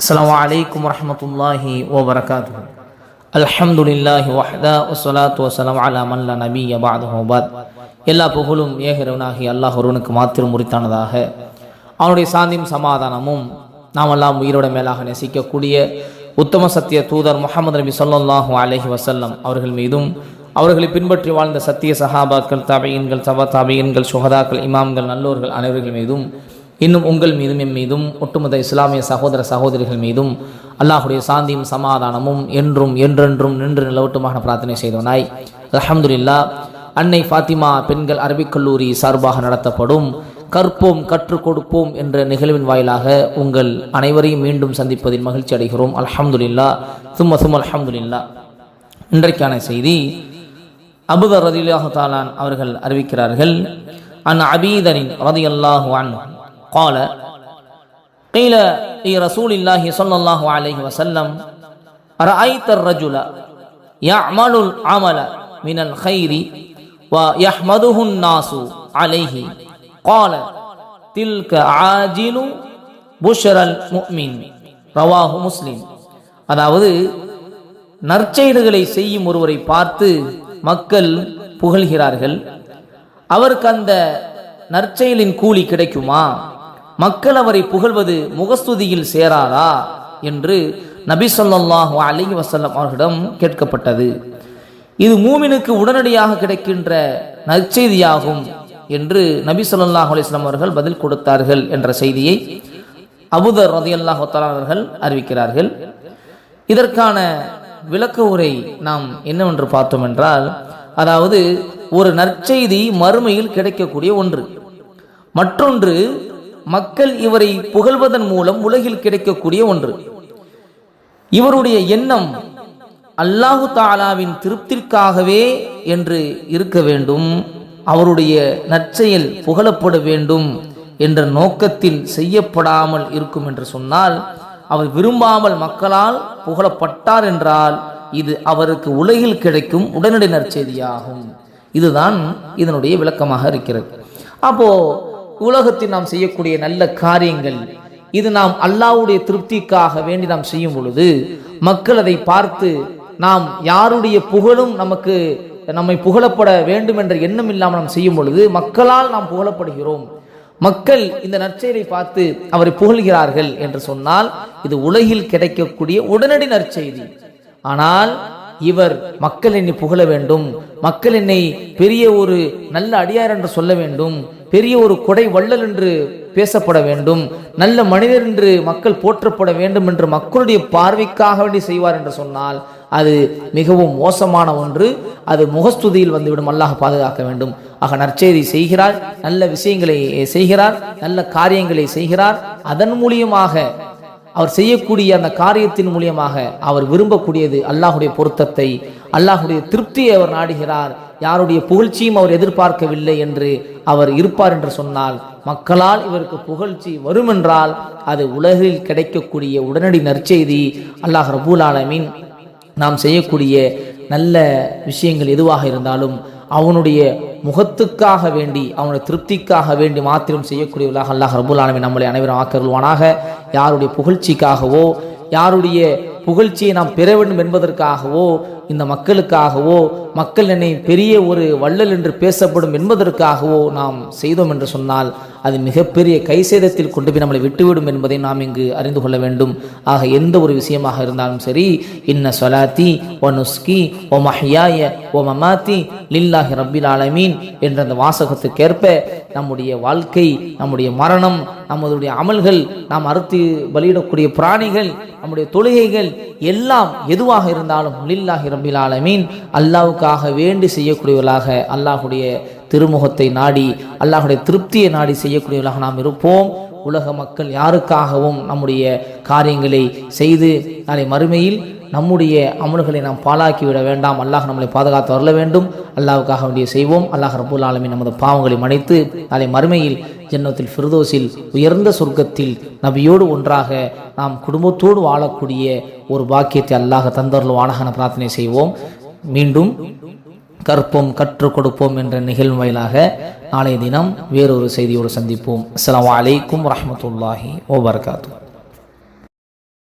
السلام عليكم ورحمة الله وبركاته الحمد لله وحده والصلاة والسلام على من لا نبي بعده بعد எல்லா புகழும் ஏகிறவனாகி அல்லாஹ் ஒருவனுக்கு மாத்திரம் உரித்தானதாக அவனுடைய சாந்தியும் சமாதானமும் நாம் எல்லாம் உயிரோட மேலாக நேசிக்கக்கூடிய உத்தம சத்திய தூதர் முகமது நபி ஸல்லல்லாஹு அலைஹி வஸல்லம் அவர்கள் மீதும் அவர்களை பின்பற்றி வாழ்ந்த சத்திய சஹாபாக்கள் தபையின்கள் சபா தபையின்கள் சுகதாக்கள் இமாம்கள் நல்லோர்கள் அனைவர்கள் மீதும் இன்னும் உங்கள் மீதும் என் மீதும் ஒட்டுமொத்த இஸ்லாமிய சகோதர சகோதரிகள் மீதும் அல்லாஹுடைய சாந்தியும் சமாதானமும் என்றும் என்றென்றும் நின்று நிலவட்டுமாக பிரார்த்தனை செய்தவனாய். அலமதுல்லா அன்னை ஃபாத்திமா பெண்கள் அரபிக் கல்லூரி சார்பாக நடத்தப்படும் கற்போம் கற்றுக் கொடுப்போம் என்ற நிகழ்வின் வாயிலாக உங்கள் அனைவரையும் மீண்டும் சந்திப்பதில் மகிழ்ச்சி அடைகிறோம். அலமதுல்லா சும்ம சும் அலமதுல்லா இன்றைக்கான செய்தி அபுதர் ரதிலாஹாலான் அவர்கள் அறிவிக்கிறார்கள் அன் அபீதரின் ரதியல்லாஹு அன் قال قيل لرسول الله صلى الله عليه وسلم أرأيت الرجل يعمل العمل من الخير ويحمده الناس عليه قال تلك عاجل بشر المؤمن رواه مسلم அதாவது நற்செயல்களை செய்யும் ஒருவரை பார்த்து மக்கள் புகழ்கிறார்கள் அவருக்கு அந்த நற்செயலின் கூலி கிடைக்குமா மக்கள் அவரை புகழ்வது முகஸ்துதியில் சேராதா? என்று நபி சொல்லாஹு அலி வசல்லம் அவர்களிடம் கேட்கப்பட்டது. இது மூமினுக்கு உடனடியாக கிடைக்கின்ற நற்செய்தியாகும் என்று நபி சொல்லாஹ் அலிஸ்லாம் அவர்கள் பதில் கொடுத்தார்கள் என்ற செய்தியை அபுதர் ரதியல்லாஹு அவர்கள் அறிவிக்கிறார்கள். இதற்கான விளக்க உரை நாம் என்னவென்று பார்த்தோம் என்றால் அதாவது ஒரு நற்செய்தி மறுமையில் கிடைக்கக்கூடிய ஒன்று. மற்றொன்று மக்கள் இவரை புகழ்வதன் மூலம் உலகில் கிடைக்கக்கூடிய ஒன்று. இவருடைய எண்ணம் அல்லாஹு தாலாவின் திருப்திற்காகவே என்று இருக்க வேண்டும். அவருடைய நற்செயல் புகழப்பட வேண்டும் என்ற நோக்கத்தில் செய்யப்படாமல் இருக்கும் என்று சொன்னால் அவர் விரும்பாமல் மக்களால் புகழப்பட்டார் என்றால் இது அவருக்கு உலகில் கிடைக்கும் உடனடி நற்செய்தியாகும். இதுதான் இதனுடைய விளக்கமாக இருக்கிறது. அப்போ உலகத்தில் நாம் செய்யக்கூடிய நல்ல காரியங்கள். இது நாம் அல்லாவுடைய திருப்திக்காக வேண்டி நாம் செய்யும் பொழுது மக்கள் அதை பார்த்து நாம் யாருடைய புகழும் நமக்கு நம்மை புகழப்பட வேண்டும் என்ற எண்ணம் இல்லாமல் நாம் செய்யும் பொழுது மக்களால் நாம் புகழப்படுகிறோம். மக்கள் இந்த நற்செயலை பார்த்து அவரை புகழ்கிறார்கள் என்று சொன்னால் இது உலகில் கிடைக்கக்கூடிய உடனடி நற்செய்தி. ஆனால் இவர் மக்கள் என்னை புகழ வேண்டும். மக்கள் என்னை பெரிய ஒரு நல்ல அடியார் என்று சொல்ல வேண்டும். பெரிய ஒரு கொடை வள்ளல் என்று பேசப்பட வேண்டும். நல்ல மனிதர் என்று மக்கள் போற்றப்பட வேண்டும் என்று மக்களுடைய பார்வைக்காக வேண்டி செய்வார் என்று சொன்னால் அது மிகவும் மோசமான ஒன்று. அது முகஸ்துதியில் வந்துவிடும். அல்லாஹ் பாதுகாக்க வேண்டும். ஆக நற்செய்தி செய்கிறார் நல்ல விஷயங்களை செய்கிறார் நல்ல காரியங்களை செய்கிறார். அதன் மூலியமாக அவர் செய்யக்கூடிய அந்த காரியத்தின் மூலியமாக அவர் விரும்பக்கூடியது அல்லாஹுடைய பொருத்தத்தை அல்லாஹுடைய திருப்தியை அவர் நாடுகிறார். யாருடைய புகழ்ச்சியும் அவர் எதிர்பார்க்கவில்லை என்று அவர் இருப்பார் என்று சொன்னால் மக்களால் இவருக்கு புகழ்ச்சி வரும் என்றால் அது உலகில் கிடைக்கக்கூடிய உடனடி நற்செய்தி. அல்லாஹ் ரபூல் ஆலமீன் நாம் செய்யக்கூடிய நல்ல விஷயங்கள் எதுவாக இருந்தாலும் அவனுடைய முகத்துக்காக வேண்டி அவனுடைய திருப்திக்காக வேண்டி மாத்திரம் செய்யக்கூடியவர்களாக அல்லாஹ் ரபுல் ஆலமி நம்மளை அனைவரும் ஆக்கருள்வானாக. யாருடைய புகழ்ச்சிக்காகவோ யாருடைய புகழ்ச்சியை நாம் பெற வேண்டும் என்பதற்காகவோ இந்த மக்களுக்காகவோ மக்கள் என்னை பெரிய ஒரு வள்ளல் என்று பேசப்படும் என்பதற்காகவோ நாம் செய்தோம் என்று சொன்னால் அது மிகப்பெரிய கைசேதத்தில் கொண்டு போய் நம்மளை விட்டுவிடும் என்பதை நாம் இங்கு அறிந்து கொள்ள வேண்டும். ஆக எந்த ஒரு விஷயமாக இருந்தாலும் சரி இன்ன சொலாத்தி ஒ நுஸ்கி ஓ மஹியாய ஓ மமாத்தி லில்லாஹி ரப்பில் ஆலமீன் என்ற அந்த வாசகத்துக்கேற்ப நம்முடைய வாழ்க்கை நம்முடைய மரணம் நம்மளுடைய அமல்கள் நாம் அறுத்து பலியிடக்கூடிய பிராணிகள் நம்முடைய தொழுகைகள் எல்லாம் எதுவாக இருந்தாலும் லில்லாஹி ரப்பில் ஆலமீன். அல்லாவுக்காக வேண்டி செய்யக்கூடியவர்களாக அல்லாஹுடைய திருமுகத்தை நாடி அல்லாஹுடைய திருப்தியை நாடி செய்யக்கூடியவர்களாக நாம் இருப்போம். உலக மக்கள் யாருக்காகவும் நம்முடைய காரியங்களை செய்து நாளை மறுமையில் நம்முடைய அமல்களை நாம் பாலாக்கிவிட வேண்டாம். அல்லாஹ் நம்மளை பாதுகாத்து வரல வேண்டும். அல்லாவுக்காக வேண்டிய செய்வோம். அல்லாஹ் ரபுல் ஆலமி நமது பாவங்களை மன்னித்து நாளை மறுமையில் ஜன்னத்தில் ஃபிர்தோஸில் உயர்ந்த சொர்க்கத்தில் நபியோடு ஒன்றாக நாம் குடும்பத்தோடு வாழக்கூடிய ஒரு பாக்கியத்தை அல்லாஹ் தந்தருள்வானாக பிரார்த்தனை செய்வோம். மீண்டும் கற்போம் கற்றுக் கொடுப்போம் என்ற நிகழ்வு வாயிலாக நாளைய தினம் வேறொரு செய்தியோடு சந்திப்போம். அஸ்லாம் அலைக்கும் வரமத்துல்லாஹி வபரகாத்துஹு.